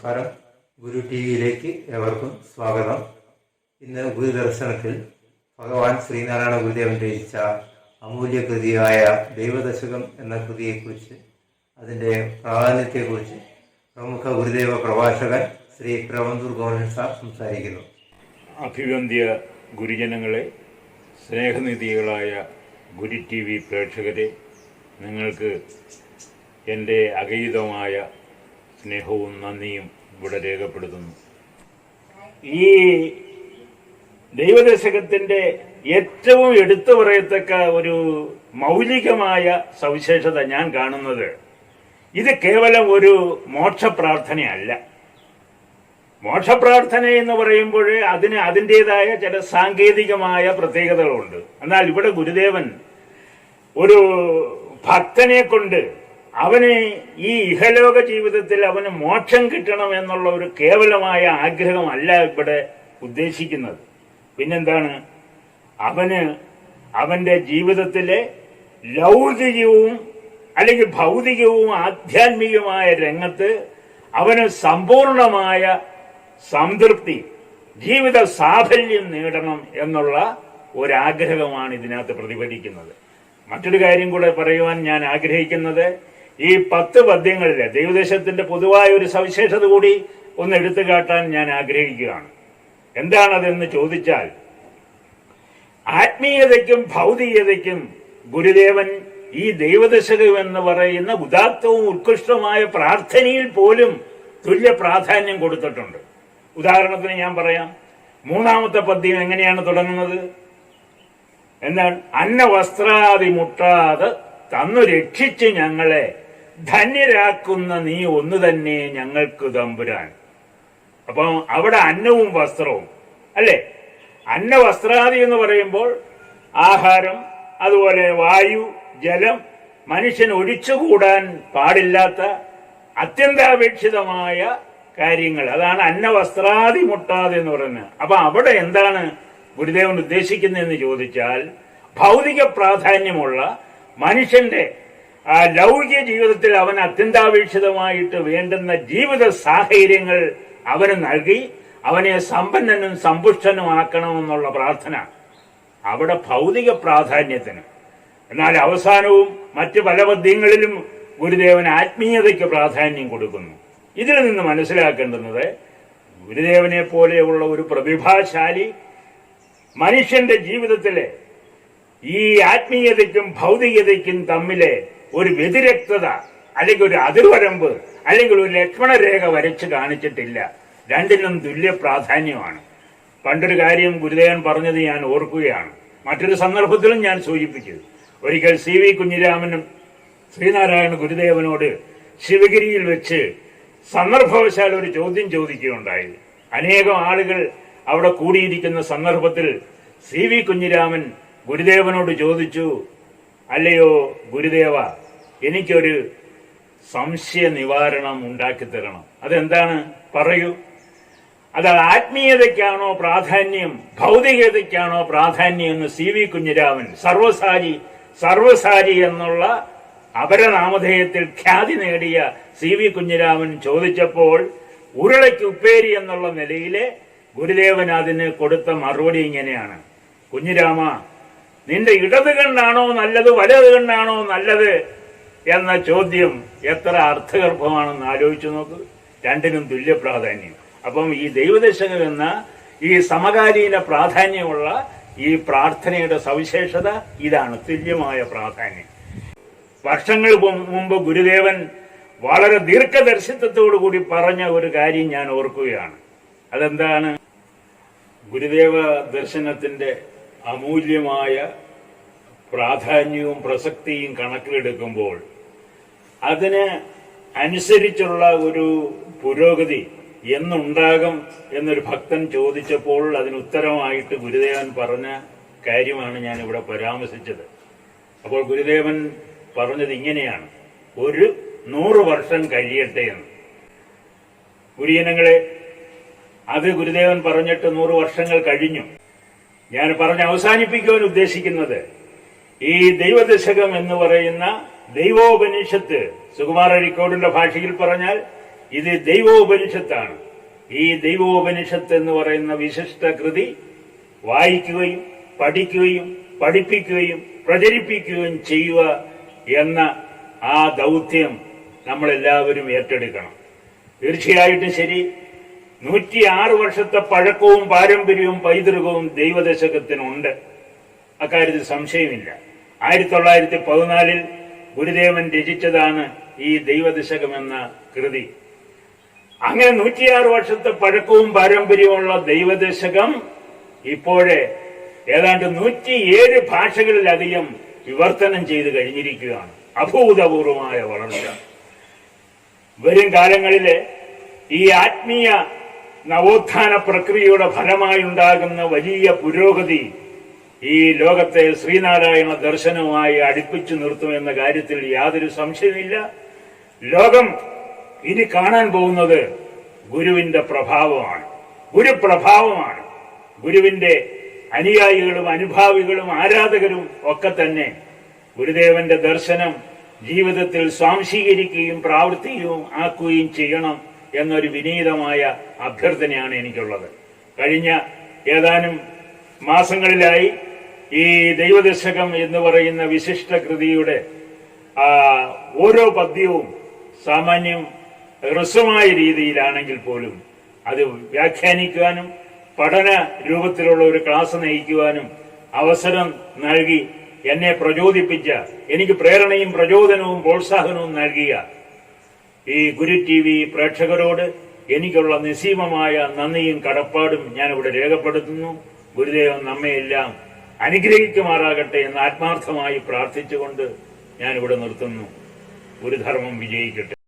നമസ്കാരം. ഗുരു ടി വിയിലേക്ക് ഏവർക്കും സ്വാഗതം. ഇന്ന് ഗുരുദർശനത്തിൽ ഭഗവാൻ ശ്രീനാരായണ ഗുരുദേവൻ രചിച്ച അമൂല്യ കൃതിയായ ദൈവദശകം എന്ന കൃതിയെക്കുറിച്ച് അതിന്റെ പ്രാധാന്യത്തെക്കുറിച്ച് പ്രമുഖ ഗുരുദേവ പ്രഭാഷകൻ ശ്രീ പ്രവന്തൂർ ഗോവിന്ദൻ സാർ സംസാരിക്കുന്നു. അഭിവന്ധ്യ ഗുരുജനങ്ങളെ സ്നേഹനിധികളായ ഗുരു ടി വി പ്രേക്ഷകരെ നിങ്ങൾക്ക് എന്റെ അഗീതമായ സ്നേഹവും നന്ദിയും ഇവിടെ രേഖപ്പെടുത്തുന്നു. ഈ ദൈവദശകത്തിന്റെ ഏറ്റവും എടുത്തു പറയത്തക്ക ഒരു മൗലികമായ സവിശേഷത ഞാൻ കാണുന്നത് ഇത് കേവലം ഒരു മോക്ഷപ്രാർത്ഥനയല്ല. മോക്ഷപ്രാർത്ഥന എന്ന് പറയുമ്പോൾ അതിന് അതിന്റെതായ ചില സാങ്കേതികമായ പ്രത്യേകതകളുണ്ട്. എന്നാൽ ഇവിടെ ഗുരുദേവൻ ഒരു ഭക്തനെ കൊണ്ട് അവന് ഈ ഇഹലോക ജീവിതത്തിൽ അവന് മോക്ഷം കിട്ടണം എന്നുള്ള ഒരു കേവലമായ ആഗ്രഹമല്ല ഇവിടെ ഉദ്ദേശിക്കുന്നത്. പിന്നെന്താണ്? അവന് അവന്റെ ജീവിതത്തിലെ ലൗകികവും അല്ലെങ്കിൽ ഭൗതികവും ആധ്യാത്മികമായ രംഗത്ത് അവന് സമ്പൂർണമായ സംതൃപ്തി ജീവിത സാഫല്യം നേടണം എന്നുള്ള ഒരാഗ്രഹമാണ് ഇതിനകത്ത് പ്രതിഫലിക്കുന്നത്. മറ്റൊരു കാര്യം കൂടെ പറയുവാൻ ഞാൻ ആഗ്രഹിക്കുന്നത് ഈ പത്ത് പദ്യങ്ങളിലെ ദൈവദേശത്തിന്റെ പൊതുവായ ഒരു സവിശേഷത കൂടി ഒന്ന് എടുത്തു കാട്ടാൻ ഞാൻ ആഗ്രഹിക്കുകയാണ്. എന്താണതെന്ന് ചോദിച്ചാൽ ആത്മീയതയ്ക്കും ഭൗതികതയ്ക്കും ഗുരുദേവൻ ഈ ദൈവദശകം എന്ന് പറയുന്ന ഉദാത്തവും ഉത്കൃഷ്ടവുമായ പ്രാർത്ഥനയിൽ പോലും തുല്യ പ്രാധാന്യം കൊടുത്തിട്ടുണ്ട്. ഉദാഹരണത്തിന് ഞാൻ പറയാം മൂന്നാമത്തെ പദ്യം എങ്ങനെയാണ് തുടങ്ങുന്നത്? എന്നാൽ അന്നവസ്ത്രാദി മുട്ടാതെ തന്നു രക്ഷിച്ച് ഞങ്ങളെ ധന്യരാക്കുന്ന നീ ഒന്ന് തന്നെ ഞങ്ങൾക്ക് തമ്പുരാൻ. അപ്പൊ അവിടെ അന്നവും വസ്ത്രവും. അല്ലേ? അന്നവസ്ത്രാദി എന്ന് പറയുമ്പോൾ ആഹാരം അതുപോലെ വായു ജലം മനുഷ്യൻ ഒഴിച്ചുകൂടാൻ പാടില്ലാത്ത അത്യന്താപേക്ഷിതമായ കാര്യങ്ങൾ. അതാണ് അന്നവസ്ത്രാദി മുട്ടാതെ എന്ന് പറയുന്നത്. അപ്പൊ അവിടെ എന്താണ് ഗുരുദേവൻ ഉദ്ദേശിക്കുന്നതെന്ന് ചോദിച്ചാൽ ഭൗതിക പ്രാധാന്യമുള്ള മനുഷ്യന്റെ ആ ലൗകിക ജീവിതത്തിൽ അവൻ അത്യന്താപേക്ഷിതമായിട്ട് വേണ്ടുന്ന ജീവിത സാഹചര്യങ്ങൾ അവന് നൽകി അവനെ സമ്പന്നനും സമ്പുഷ്ടനും സമ്പുഷ്ടനുമാക്കണമെന്നുള്ള പ്രാർത്ഥന അവിടെ ഭൗതിക പ്രാധാന്യത്തിന്. എന്നാൽ അവസാനവും മറ്റ് പല പദ്യങ്ങളിലും ഗുരുദേവൻ ആത്മീയതയ്ക്ക് പ്രാധാന്യം കൊടുക്കുന്നു. ഇതിൽ നിന്ന് മനസ്സിലാക്കേണ്ടുന്നത് ഗുരുദേവനെ പോലെയുള്ള ഒരു പ്രതിഭാശാലി മനുഷ്യന്റെ ജീവിതത്തിലെ ഈ ആത്മീയതയ്ക്കും ഭൗതികതയ്ക്കും തമ്മിലെ ഒരു വ്യതിരക്തത അല്ലെങ്കിൽ ഒരു അതിർവരമ്പ് അല്ലെങ്കിൽ ഒരു ലക്ഷ്മണരേഖ വരച്ച് കാണിച്ചിട്ടില്ല. രണ്ടിനും തുല്യ പ്രാധാന്യമാണ്. പണ്ടൊരു കാര്യം ഗുരുദേവൻ പറഞ്ഞത് ഞാൻ ഓർക്കുകയാണ്. മറ്റൊരു സന്ദർഭത്തിലും ഞാൻ സൂചിപ്പിച്ചത്. ഒരിക്കൽ സി വി കുഞ്ഞിരാമനും ശ്രീനാരായണ ഗുരുദേവനോട് ശിവഗിരിയിൽ വെച്ച് സന്ദർഭവശാൽ ഒരു ചോദ്യം ചോദിക്കുകയുണ്ടായി. അനേകം ആളുകൾ അവിടെ കൂടിയിരിക്കുന്ന സന്ദർഭത്തിൽ സി വി കുഞ്ഞിരാമൻ ഗുരുദേവനോട് ചോദിച്ചു അല്ലയോ ഗുരുദേവ എനിക്കൊരു സംശയ നിവാരണം ഉണ്ടാക്കി തരണം. അതെന്താണ്? പറയൂ. അത് ആത്മീയതയ്ക്കാണോ പ്രാധാന്യം ഭൗതികതയ്ക്കാണോ പ്രാധാന്യം എന്ന് സി വി കുഞ്ഞിരാമൻ സർവസാരി സർവസാരി എന്നുള്ള അപരനാമധേയത്തിൽ ഖ്യാതി നേടിയ സി വി കുഞ്ഞിരാമൻ ചോദിച്ചപ്പോൾ ഉരുളയ്ക്ക് ഉപ്പേരി എന്നുള്ള നിലയിലെ ഗുരുദേവൻ അതിന് കൊടുത്ത മറുപടി ഇങ്ങനെയാണ്. കുഞ്ഞിരാമ നിന്റെ ഇടത് കണ്ണാണോ നല്ലത് വലത് കണ്ണാണോ നല്ലത് എന്ന ചോദ്യം എത്ര അർത്ഥഗർഭമാണെന്ന് ആലോചിച്ചു നോക്ക്. രണ്ടിനും തുല്യ പ്രാധാന്യം. അപ്പം ഈ ദൈവദശകം എന്ന ഈ സമകാലീന പ്രാധാന്യമുള്ള ഈ പ്രാർത്ഥനയുടെ സവിശേഷത ഇതാണ് തുല്യമായ പ്രാധാന്യം. വർഷങ്ങൾ മുമ്പ് ഗുരുദേവൻ വളരെ ദീർഘദർശിത്വത്തോടുകൂടി പറഞ്ഞ ഒരു കാര്യം ഞാൻ ഓർക്കുകയാണ്. അതെന്താണ്? ഗുരുദേവ ദർശനത്തിന്റെ അമൂല്യമായ പ്രാധാന്യവും പ്രസക്തിയും കണക്കിലെടുക്കുമ്പോൾ അതിന് അനുസരിച്ചുള്ള ഒരു പുരോഗതി എന്നുണ്ടാകും എന്നൊരു ഭക്തൻ ചോദിച്ചപ്പോൾ അതിന് ഉത്തരമായിട്ട് ഗുരുദേവൻ പറഞ്ഞ കാര്യമാണ് ഞാൻ ഇവിടെ പരാമർശിച്ചത്. അപ്പോൾ ഗുരുദേവൻ പറഞ്ഞത് ഇങ്ങനെയാണ്. ഒരു നൂറ് വർഷം കഴിയട്ടെ എന്ന്. ഗുരുജനങ്ങളെ അത് ഗുരുദേവൻ പറഞ്ഞിട്ട് നൂറ് വർഷങ്ങൾ കഴിഞ്ഞു. ഞാൻ പറഞ്ഞ് അവസാനിപ്പിക്കുവാൻ ഉദ്ദേശിക്കുന്നത് ഈ ദൈവദശകം എന്ന് പറയുന്ന ദൈവോപനിഷത്ത് സുകുമാര അഴിക്കോടിന്റെ ഭാഷയിൽ പറഞ്ഞാൽ ഇത് ദൈവോപനിഷത്താണ്. ഈ ദൈവോപനിഷത്ത് എന്ന് പറയുന്ന വിശിഷ്ട കൃതി വായിക്കുകയും പഠിക്കുകയും പഠിപ്പിക്കുകയും പ്രചരിപ്പിക്കുകയും ചെയ്യുക എന്ന ആ ദൗത്യം നമ്മളെല്ലാവരും ഏറ്റെടുക്കണം. തീർച്ചയായിട്ടും ശരി. നൂറ്റിയാറ് വർഷത്തെ പഴക്കവും പാരമ്പര്യവും പൈതൃകവും ദൈവദശകത്തിനുണ്ട്. അക്കാര്യത്തിൽ സംശയമില്ല. ആയിരത്തി തൊള്ളായിരത്തി പതിനാലിൽ ഗുരുദേവൻ രചിച്ചതാണ് ഈ ദൈവദശകം എന്ന കൃതി. അങ്ങനെ നൂറ്റിയാറ് വർഷത്തെ പഴക്കവും പാരമ്പര്യവുമുള്ള ദൈവദശകം ഇപ്പോഴേ ഏതാണ്ട് നൂറ്റിയേഴ് ഭാഷകളിലധികം വിവർത്തനം ചെയ്ത് കഴിഞ്ഞിരിക്കുകയാണ്. അഭൂതപൂർവമായ വളർച്ച. വരും കാലങ്ങളിലെ ഈ ആത്മീയ നവോത്ഥാന പ്രക്രിയയുടെ ഫലമായി ഉണ്ടാകുന്ന വലിയ പുരോഗതി ഈ ലോകത്തെ ശ്രീനാരായണ ദർശനവുമായി അടുപ്പിച്ചു നിർത്തുമെന്ന കാര്യത്തിൽ യാതൊരു സംശയമില്ല ലോകം ഇനി കാണാൻ പോകുന്നത് ഗുരുവിന്റെ പ്രഭാവമാണ്. ഗുരുപ്രഭാവമാണ്. ഗുരുവിന്റെ അനുയായികളും അനുഭാവികളും ആരാധകരും ഒക്കെ തന്നെ ഗുരുദേവന്റെ ദർശനം ജീവിതത്തിൽ സ്വാംശീകരിക്കുകയും പ്രാവർത്തികവും ആക്കുകയും ചെയ്യണം എന്നൊരു വിനീതമായ അഭ്യർത്ഥനയാണ് എനിക്കുള്ളത്. കഴിഞ്ഞ ഏതാനും മാസങ്ങളിലായി ഈ ദൈവദശകം എന്ന് പറയുന്ന വിശിഷ്ട കൃതിയുടെ ഓരോ പദ്യവും സാമാന്യം ഹ്രസ്വമായ രീതിയിലാണെങ്കിൽ പോലും അത് വ്യാഖ്യാനിക്കുവാനും പഠന രൂപത്തിലുള്ള ഒരു ക്ലാസ് നയിക്കുവാനും അവസരം നൽകി എന്നെ പ്രചോദിപ്പിച്ച എനിക്ക് പ്രേരണയും പ്രചോദനവും പ്രോത്സാഹനവും നൽകിയ ഈ ഗുരു ടി വി പ്രേക്ഷകരോട് എനിക്കുള്ള നിസീമമായ നന്ദിയും കടപ്പാടും ഇവിടെ രേഖപ്പെടുത്തുന്നു. ഗുരുദേവൻ നമ്മയെല്ലാം അനുഗ്രഹിക്കുമാറാകട്ടെ എന്ന് ആത്മാർത്ഥമായി പ്രാർത്ഥിച്ചുകൊണ്ട് ഞാനിവിടെ നിർത്തുന്നു. ഗുരുധർമ്മം വിജയിക്കട്ടെ.